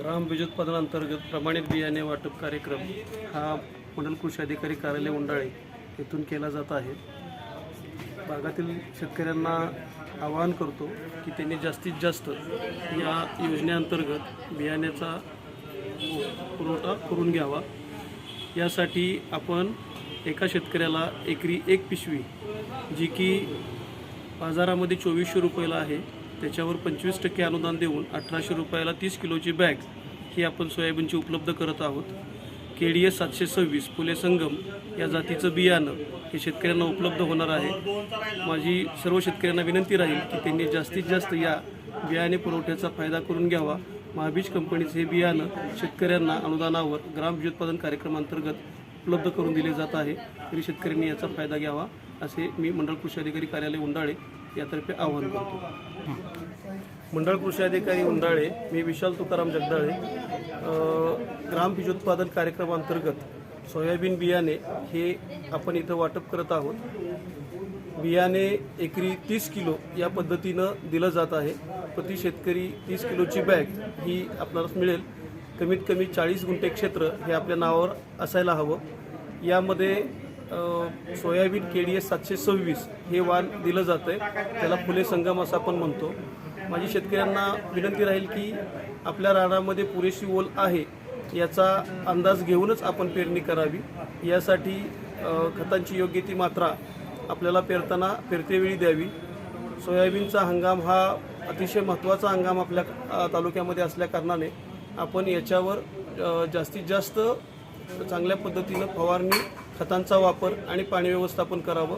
ग्राम बीजोत्पादनांतर्गत प्रमाणित बियाणे वाटप कार्यक्रम हा मंडल कृषी अधिकारी कार्यालय उंडाळे येथून केला जात आहे. भागातील शेतकऱ्यांना आवाहन करतो की त्यांनी जास्तीत जास्त या योजनेअंतर्गत बियाण्याचा पुरवठा करून घ्यावा. यासाठी आपण एका शेतकऱ्याला एकरी एक पिशवी जी की बाजारामध्ये चोवीसशे रुपयाला आहे त्याच्यावर पंचवीस टक्के अनुदान देऊन अठराशे रुपयाला तीस किलोची बॅग ही आपण सोयाबीनची उपलब्ध करत आहोत. के डी एस सातशे सव्वीस फुले संगम या जातीचं बियाणं हे शेतकऱ्यांना उपलब्ध होणार आहे. माझी सर्व शेतकऱ्यांना विनंती राहील की त्यांनी जास्तीत जास्त या बियाणे पुरवठ्याचा फायदा करून घ्यावा. महाबीज कंपनीचं हे बियाणं शेतकऱ्यांना अनुदानावर ग्राम बीजोत्पादन कार्यक्रमांतर्गत उपलब्ध करून दिले जात आहे. तरी शेतकऱ्यांनी याचा फायदा घ्यावा असे मी मंडळ कृषी अधिकारी कार्यालय उंडाळे यातर्फे आवाहन करतो. मंडळ कृषी अधिकारी उंडाळे मी विशाल तुकाराम जगदाळे ग्राम बीजोत्पादन कार्यक्रमांतर्गत सोयाबीन बियाणे हे आपण इथं वाटप करत आहोत. बियाणे एकरी तीस किलो या पद्धतीनं दिलं जात आहे. प्रति शेतकरी तीस किलोची बॅग ही आपल्याला मिळेल. कमीत कमी चाळीस गुंठे क्षेत्र हे आपल्या नावावर असायला हवं. यामध्ये सोयाबीन के डी एस सातशे सव्वीस हे वाण दिलं जातं आहे त्याला फुले संगम असं आपण म्हणतो. माझी शेतकऱ्यांना विनंती राहील की आपल्या रानामध्ये पुरेशी ओल आहे याचा अंदाज घेऊनच आपण पेरणी करावी. यासाठी खतांची योग्य ती मात्रा आपल्याला पेरताना पेरतेवेळी द्यावी. सोयाबीनचा हंगाम हा अतिशय महत्त्वाचा हंगाम आपल्या तालुक्यामध्ये असल्याकारणाने आपण याच्यावर जास्तीत जास्त चांगल्या पद्धतीनं फवारणी खतांचा वापर आणि पाणी व्यवस्थापन करावं.